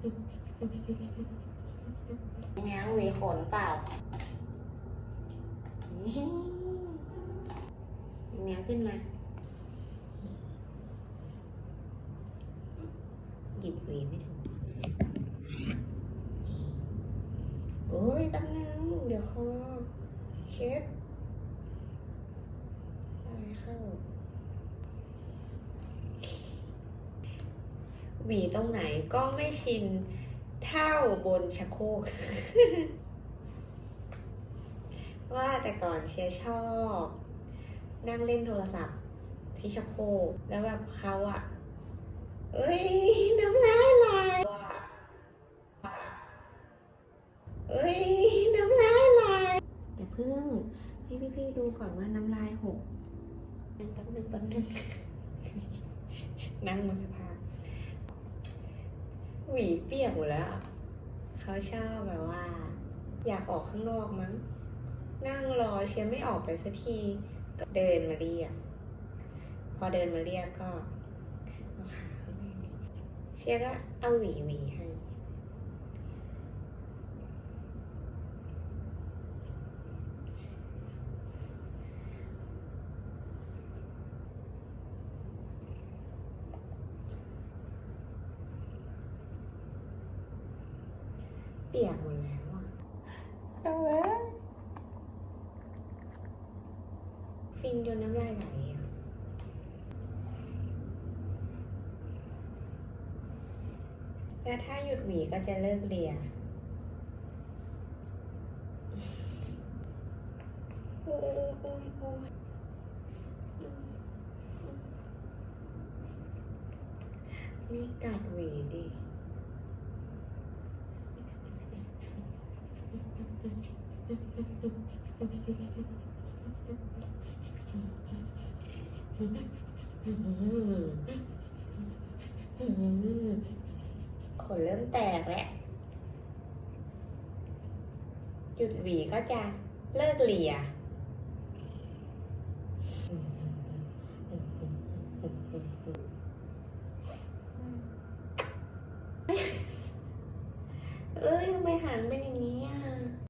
ยังไงหวีขนเปล่ายังไงขึ้นมา หยิบหวีไม่ถูกโอ้ยแป๊บนึง เดี๋ยวคอเช็ดอะไรเข้า หวีตรงไหนก็ไม่ชินเท่าบนชักโครกว่าแต่ก่อนเชียชอบ นั่งเล่นโทรศัพท์ที่ชักโครกแล้วแบบเขาอะเอ้ยน้ำลายไหลเอ้ยน้ำลายไหลเดี๋ยวเพิ่งให้พี่ๆดูก่อนว่าน้ำลายหกแป๊บนึงแป๊บนึงนั่งมาสักพัก วีเปียกหมดแล้ว เขาชอบแบบว่า อยากออกข้างนอกมั้ง นั่งรอเชียร์ไม่ออกไปสักทีก็เดินมาเรียก พอเดินมาเรียกก็ว้าเชียร์ก็เอาหวีหวีให้ เปียกหมดแล้วอะเอาไว้ฟินจนน้ำลายไหลอะแล้วถ้าหยุดหวีก็จะเลิกเรียนโอ้ยโอ้ยโอ้ยนี่กัดหวีดิ ขนเริ่มแตกแล้วหยุดหวีก็จะเลิกเหลี่ย